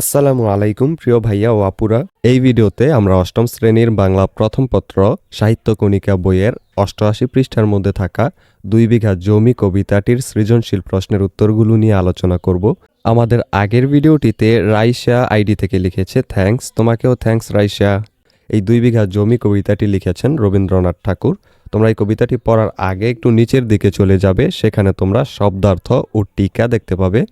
আসসালামু আলাইকুম, প্রিয় ভাইয়া ও আপুরা। এই ভিডিওতে আমরা অষ্টম শ্রেণির বাংলা প্রথম পত্র, সাহিত্য কণিকা বইয়ের অষ্টআশি পৃষ্ঠার মধ্যে থাকা দুই বিঘা জমি কবিতাটির সৃজনশীল প্রশ্নের উত্তরগুলো নিয়ে আলোচনা করব। আমাদের আগের ভিডিওটিতে রাইসা আইডি থেকে লিখেছে, থ্যাঙ্কস, তোমাকেও থ্যাঙ্কস রাইসা এই দুই বিঘা জমি কবিতাটি লিখেছেন রবীন্দ্রনাথ ঠাকুর। তোমরা এই কবিতাটি পড়ার আগে একটু নিচের দিকে চলে যাবে, সেখানে তোমরা শব্দার্থ ও টিকা দেখতে পাবে।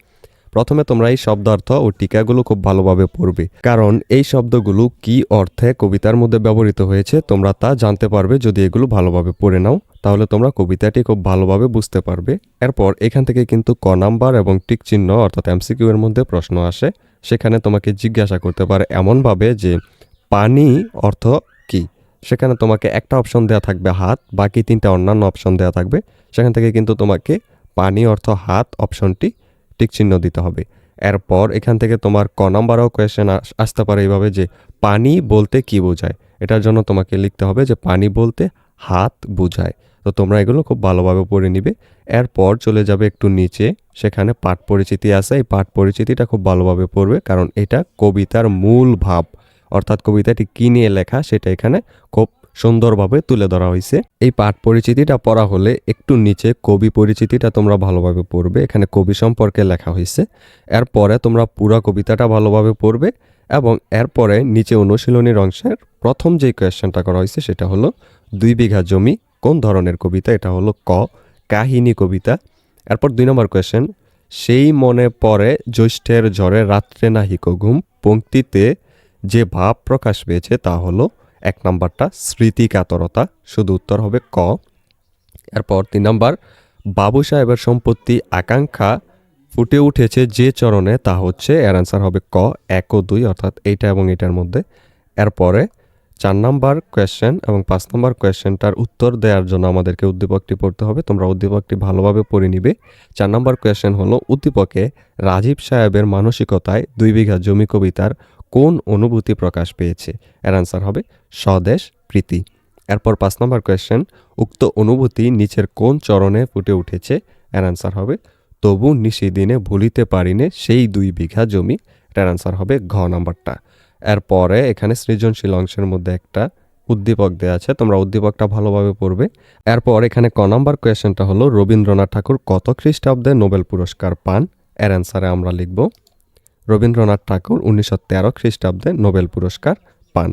প্রথমে তোমরা এই শব্দার্থ ও টিকাগুলো খুব ভালোভাবে পড়বে। কারণ এই শব্দগুলো কি অর্থে কবিতার মধ্যে ব্যবহৃত হয়েছে, তোমরা তা জানতে পারবে যদি এগুলো ভালোভাবে পড়ে নাও। তাহলে তোমরা কবিতাটি খুব ভালোভাবে বুঝতে পারবে। এরপর এখান থেকে কিন্তু ক নাম্বার এবং টিক চিহ্ন অর্থাৎ এমসিকিউ এর মধ্যে প্রশ্ন আসে। সেখানে তোমাকে জিজ্ঞাসা করতে পারে এমনভাবে যে, পানি অর্থ কি? সেখানে তোমাকে একটা অপশন দেওয়া থাকবে, হাত বাকি তিনটা অন্যান্য অপশন দেওয়া থাকবে। সেখান থেকে কিন্তু তোমাকে পানি অর্থ হাত অপশনটি টিক চিহ্ন দিতে হবে। এরপর এখান থেকে তোমার ক নাম্বারও কোয়েশ্চেন আসতে পারে এইভাবে যে, পানি বলতে কি বোঝায়? এটার জন্য তোমাকে লিখতে হবে যে, পানি বলতে হাত বোঝায়। তো তোমরা এগুলো খুব ভালোভাবে পড়ে নিবে। এরপর চলে যাবে একটু নিচে, সেখানে পাঠ পরিচিতি আছে। এই পাঠ পরিচিতিটা খুব ভালোভাবে পড়বে, কারণ এটা কবিতার মূল ভাব। অর্থাৎ কবিতাটি কী নিয়ে লেখা সেটা এখানে খুব সুন্দরভাবে তুলে ধরা হয়েছে। এই পাঠ পরিচিতিটা পড়া হলে একটু নিচে কবি পরিচিতিটা তোমরা ভালোভাবে পড়বে, এখানে কবি সম্পর্কে লেখা হয়েছে। এরপরে তোমরা পুরো কবিতাটা ভালোভাবে পড়বে এবং এরপরে নিচে অনুশীলনীর অংশের প্রথম যে কোয়েশ্চেনটা করা হয়েছে সেটা হলো, দুই বিঘা জমি, কোন ধরনের কবিতা? এটা হলো ক, কাহিনী কবিতা। এরপর দুই নম্বর কোয়েশ্চেন, সেই মনে পড়ে জ্যৈষ্ঠের ঝড়ে রাত্রে নাহিক ঘুম, পঙ্ক্তিতে যে ভাব প্রকাশ পেয়েছে তা হলো এক নাম্বারটা স্মৃতিকাতরতা, শুধু উত্তর হবে ক। এরপর তিন নাম্বার, বাবু সাহেবের সম্পত্তি, আকাঙ্ক্ষা ফুটে উঠেছে যে চরণে, তা হচ্ছে এর অ্যান্সার হবে ক, এক ও দুই, অর্থাৎ এইটা এবং এটার মধ্যে। এরপরে চার নাম্বার কোয়েশ্চেন এবং পাঁচ নাম্বার কোয়েশ্চেনটার উত্তর দেওয়ার জন্য আমাদেরকে উদ্দীপকটি পড়তে হবে, তোমরা উদ্দীপকটি ভালোভাবে পড়ে নিবে। চার নাম্বার কোয়েশ্চেন হলো, উদ্দীপকে রাজীব সাহেবের মানসিকতায় দুই বিঘা জমি কবিতার কোন অনুভূতি প্রকাশ পেয়েছে? এর অ্যান্সার হবে স্বদেশ প্রীতি। এরপর পাঁচ নম্বর কোয়েশ্চেন উক্ত অনুভূতি নিচের কোন চরণে ফুটে উঠেছে? এর অ্যান্সার হবে, তবু নিশিদিনে ভুলিতে পারিনে সেই দুই বিঘা জমি। এটার অ্যান্সার হবে ঘ নাম্বারটা। এরপরে এখানে সৃজনশীল অংশের মধ্যে একটা উদ্দীপক দেওয়া আছে, তোমরা উদ্দীপকটা ভালোভাবে পড়বে। এরপর এখানে ক নাম্বার কোয়েশ্চেনটা হলো, রবীন্দ্রনাথ ঠাকুর কত খ্রিস্টাব্দে নোবেল পুরস্কার পান? এর অ্যান্সারে আমরা লিখব রবীন্দ্রনাথ ঠাকুর উনিশশো তেরো খ্রিস্টাব্দে নোবেল পুরস্কার পান।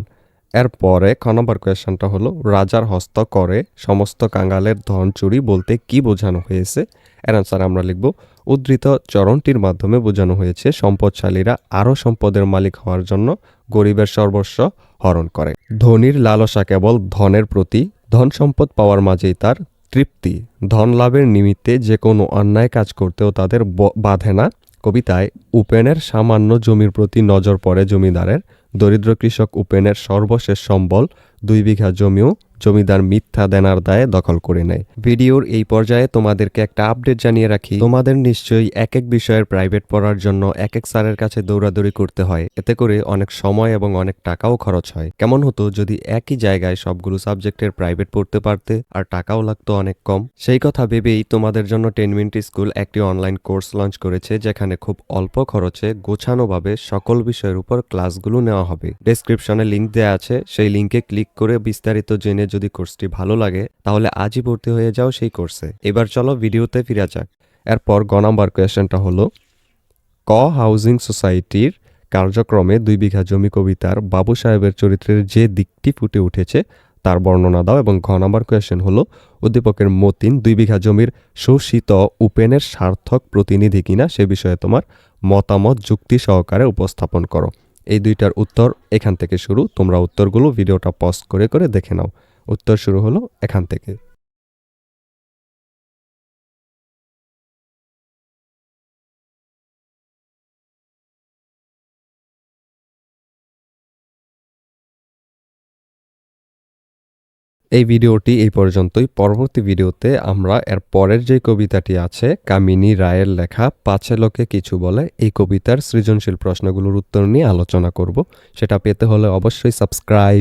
এরপরে খ নম্বর কোয়েশ্চেনটা হলো, রাজার হস্ত করে সমস্ত কাঙ্গালের ধন চুরি বলতে কি বোঝানো হয়েছে? এর অ্যান্সার আমরা লিখব, উদ্ধৃত চরণটির মাধ্যমে বোঝানো হয়েছে, সম্পদশালীরা আরও সম্পদের মালিক হওয়ার জন্য গরিবের সর্বস্ব হরণ করে। ধনীর লালসা কেবল ধনের প্রতি ধন সম্পদ পাওয়ার মাঝেই তার তৃপ্তি। ধন লাভের নিমিত্তে যে কোনো অন্যায় কাজ করতেও তাদের বাধে না। কবিতায় উপেনের সামান্য জমির প্রতি নজর পড়ে জমিদারের। দরিদ্র কৃষক উপেনের সর্বশেষ সম্বল দুই বিঘা জমিও জমিদার মিথ্যা দেনার দায়ে দখল করে নেয়। ভিডিওর এই পর্যায়ে তোমাদেরকে একটা আপডেট জানিয়ে রাখি। তোমাদের নিশ্চয়ই এক এক বিষয়ের প্রাইভেট পড়ার জন্য এক এক স্যারের কাছে দৌড়াদৌড়ি করতে হয়। এতে করে অনেক সময় এবং অনেক টাকাও খরচ হয়। কেমন হতো যদি একই জায়গায় সবগুলো সাবজেক্টের প্রাইভেট পড়তে পারতে আর টাকাও লাগতো অনেক কম? সেই কথা ভেবেই তোমাদের জন্য টেন মিনিট স্কুল একটি অনলাইন কোর্স লঞ্চ করেছে, যেখানে খুব অল্প খরচে গোছানোভাবে সকল বিষয়ের উপর ক্লাসগুলো নেওয়া হবে। ডেসক্রিপশনে লিংক দেওয়া আছে। সেই লিংকে ক্লিক করে বিস্তারিত জেনে যদি কোর্সটি ভালো লাগে, তাহলে আজই ভর্তি হয়ে যাও সেই কোর্সে এবার চলো ভিডিওতে ফিরা যাক। এরপর গ নাম্বার কোয়েশ্চেনটা হলো, ক হাউজিং সোসাইটির কার্যক্রমে দুই বিঘা জমি কবিতার বাবু সাহেবের চরিত্রের যে দিকটি ফুটে উঠেছে, তার বর্ণনা দাও এবং ঘ নাম্বার কোয়েশ্চেন হলো, উদ্দীপকের মতিন দুই বিঘা জমির শোষিত উপেনের সার্থক প্রতিনিধি কিনা সে বিষয়ে তোমার মতামত যুক্তি সহকারে উপস্থাপন করো। এই দুইটার উত্তর এখান থেকে শুরু। তোমরা উত্তরগুলো ভিডিওটা পজ করে করে দেখে নাও। উত্তর শুরু হলো এখান থেকে। এই ভিডিওটি এই পর্যন্তই। পরবর্তী ভিডিওতে আমরা এর পরের যে কবিতাটি আছে, কামিনী রায়ের লেখা পাঁচে লোকে কিছু বলে, এই কবিতার সৃজনশীল প্রশ্নগুলোর উত্তর নিয়ে আলোচনা করব। সেটা পেতে হলে অবশ্যই সাবস্ক্রাইব।